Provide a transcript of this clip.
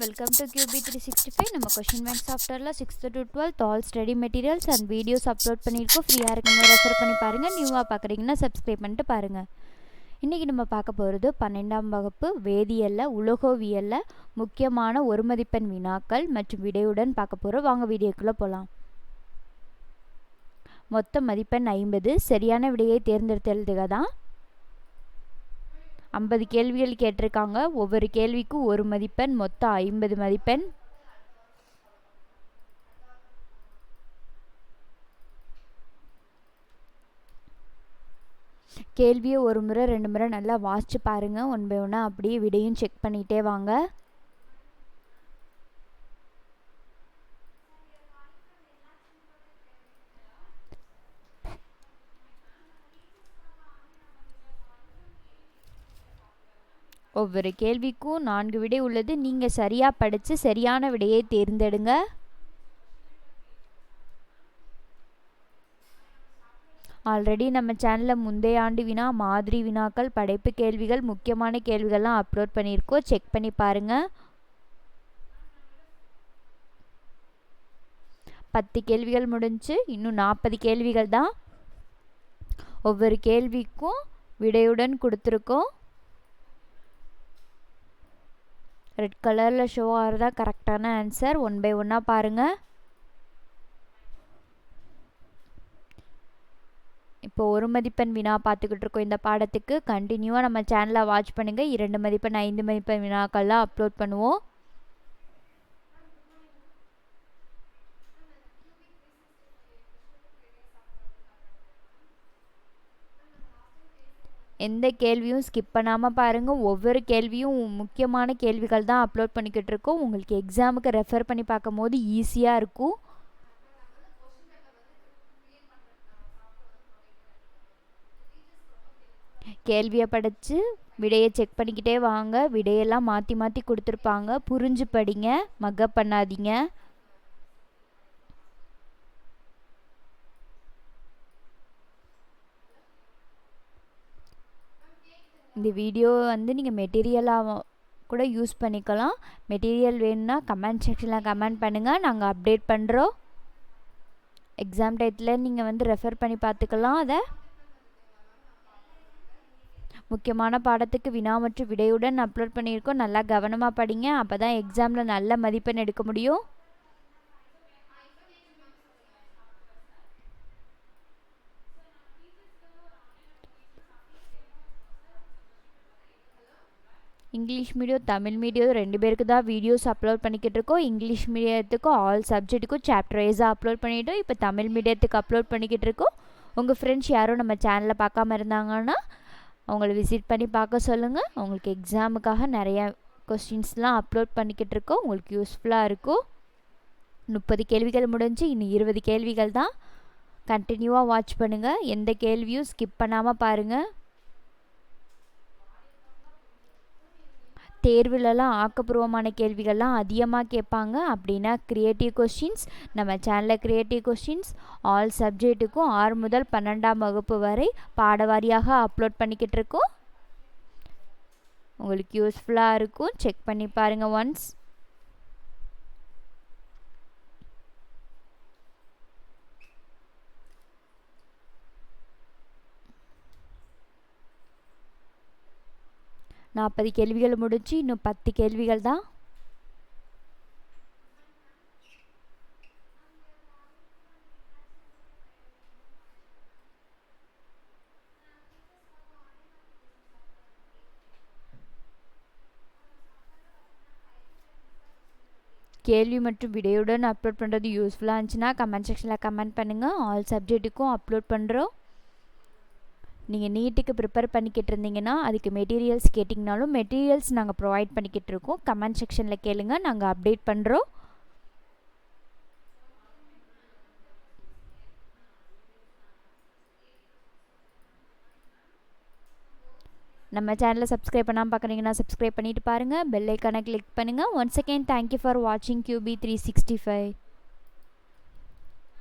Welcome to QB three sixty five நம்ம question bank சாஃப்ட்வேரில் sixth to twelfth all study materials and videos upload பண்ணியிருக்கோம். ஃப்ரீயாக இருக்கும்போது refer பண்ணி பாருங்கள் நியூவாக பார்க்குறீங்கன்னா சப்ஸ்கிரைப் பண்ணிட்டு பாருங்கள் இன்றைக்கி நம்ம பார்க்க போகிறது பன்னெண்டாம் வகுப்பு வேதியியலில் உலோகவியலில் முக்கியமான ஒரு மதிப்பெண் வினாக்கள் மற்றும் விடையுடன் பார்க்க போகிறோம் வாங்க வீடியோக்குள்ளே போகலாம் மொத்த மதிப்பெண் ஐம்பது. சரியான விடையை தேர்ந்தெடுத்து எழுதுக தான் ஐம்பது கேள்விகள் கேட்டிருக்காங்க. ஒவ்வொரு கேள்விக்கும் ஒரு மதிப்பெண் மொத்தம் ஐம்பது மதிப்பெண். கேள்வியை ஒரு முறை ரெண்டு முறை நல்லா வாசித்து பாருங்கள் ஒன் பை ஒன்னாக அப்படியே விடையும் செக் பண்ணிகிட்டே வாங்க. ஒவ்வொரு கேள்விக்கும் நான்கு விடை உள்ளது. நீங்கள் சரியாக படித்து சரியான விடையை தேர்ந்தெடுங்க. ஆல்ரெடி நம்ம சேனலில் முந்தைய ஆண்டு வினா மாதிரி வினாக்கள் படைப்பு கேள்விகள் முக்கியமான கேள்விகள்லாம் அப்லோட் பண்ணியிருக்கோம். செக் பண்ணி பாருங்கள் பத்து கேள்விகள் முடிஞ்சு இன்னும் நாற்பது கேள்விகள் தான். ஒவ்வொரு கேள்விக்கும் விடையுடன் கொடுத்துருக்கோம். ரெட் கலரில் ஷோ ஆகிறதா கரெக்டான ஆன்சர் ஒன் பை ஒன்னாக பாருங்கள் இப்போ ஒரு மதிப்பெண் வினா பார்த்துக்கிட்டு இருக்கோம். இந்த பாடத்துக்கு கண்டினியூவாக நம்ம சேனலை வாட்ச் பண்ணுங்கள் இரண்டு மதிப்பெண் ஐந்து மதிப்பெண் வினாக்கள்லாம் அப்லோட் பண்ணுவோம். எந்த கேள்வியும் ஸ்கிப் பண்ணாமல் பாருங்கள் ஒவ்வொரு கேள்வியும் முக்கியமான கேள்விகள் தான் அப்லோட் பண்ணிக்கிட்டு இருக்கோம். உங்களுக்கு எக்ஸாமுக்கு ரெஃபர் பண்ணி பார்க்கும் போது ஈஸியாக இருக்கும். கேள்வியை படித்து விடையை செக் பண்ணிக்கிட்டே வாங்க. விடையெல்லாம் மாற்றி மாற்றி கொடுத்துருப்பாங்க. புரிஞ்சு படிங்க. மக்கப் பண்ணாதீங்க. இந்த வீடியோ வந்து நீங்கள் மெட்டீரியலாக கூட யூஸ் பண்ணிக்கலாம். மெட்டீரியல் வேணும்னா கமெண்ட் செக்ஷனில் கமெண்ட் பண்ணுங்கள் நாங்கள் அப்டேட் பண்ணுறோம் எக்ஸாம் டயத்தில் நீங்கள் வந்து ரெஃபர் பண்ணி பார்த்துக்கலாம் அதை. முக்கியமான பாடத்துக்கு வினா மற்றும் விடையுடன் அப்லோட் பண்ணியிருக்கோம். நல்லா கவனமாக படிங்க. அப்போ தான் எக்ஸாமில் நல்ல மதிப்பெண் எடுக்க முடியும். இங்கிலீஷ் மீடியம் தமிழ் மீடியம் ரெண்டு பேருக்கு தான் வீடியோஸ் அப்லோட் பண்ணிக்கிட்டு இருக்கோம் இங்கிலீஷ் மீடியத்துக்கும் ஆல் சப்ஜெக்ட்டுக்கும் சாப்டர் வைஸாக அப்லோட் பண்ணிவிட்டோம் இப்போ தமிழ் மீடியத்துக்கு அப்லோட் பண்ணிக்கிட்டு இருக்கோம் உங்கள் ஃப்ரெண்ட்ஸ் யாரும் நம்ம சேனலை பார்க்காம இருந்தாங்கன்னா அவங்கள விசிட் பண்ணி பார்க்க சொல்லுங்கள் உங்களுக்கு எக்ஸாமுக்காக நிறையா கொஸ்டின்ஸ்லாம் அப்லோட் பண்ணிக்கிட்டு இருக்கோம் உங்களுக்கு யூஸ்ஃபுல்லாக இருக்கும். முப்பது கேள்விகள் முடிஞ்சு இன்னும் இருபது கேள்விகள் தான். கண்டினியூவாக வாட்ச் பண்ணுங்கள் எந்த கேள்வியும் ஸ்கிப் பண்ணாமல் பாருங்கள் தேர்விலலாம் ஆக்கப்பூர்வமான கேள்விகள்லாம் அதிகமாக கேட்பாங்க. அப்படின்னா க்ரியேட்டிவ் கொஷின்ஸ் நம்ம சேனலில் க்ரியேட்டிவ் கொஷின்ஸ் ஆல் சப்ஜெக்ட்டுக்கும் ஆறு முதல் பன்னெண்டாம் வகுப்பு வரை பாடவாரியாக அப்லோட் பண்ணிக்கிட்டு இருக்கோம் உங்களுக்கு யூஸ்ஃபுல்லாக இருக்கும். செக் பண்ணி பாருங்கள் ஒன்ஸ் நாற்பது கேள்விகள் முடிஞ்சு இன்னும் பத்து கேள்விகள் தான். கேள்வி மற்றும் விடையுடன் அப்லோட் பண்ணுறது யூஸ்ஃபுல்லாக இருந்துச்சுன்னா கமெண்ட் செக்ஷனில் கமெண்ட் பண்ணுங்கள் ஆல் சப்ஜெக்ட்டுக்கும் அப்லோட் பண்ணுறோம் நீங்கள் நீட்டுக்கு ப்ரிப்பேர் பண்ணிக்கிட்டு இருந்தீங்கன்னா அதுக்கு மெட்டீரியல்ஸ் கேட்டிங்கனாலும் மெட்டீரியல்ஸ் நாங்கள் ப்ரொவைட் பண்ணிக்கிட்டு இருக்கோம். கமெண்ட் செக்ஷனில் கேளுங்கள் நாங்கள் அப்டேட் பண்ணுறோம் நம்ம சேனலை சப்ஸ்கிரைப் பண்ணாமல் பார்க்குறீங்கன்னா சப்ஸ்கிரைப் பண்ணிவிட்டு பாருங்கள் பெல் ஐக்கானை கிளிக் பண்ணுங்கள் once again thank you for வாட்சிங் கியூபி த்ரீ சிக்ஸ்டி ஃபைவ்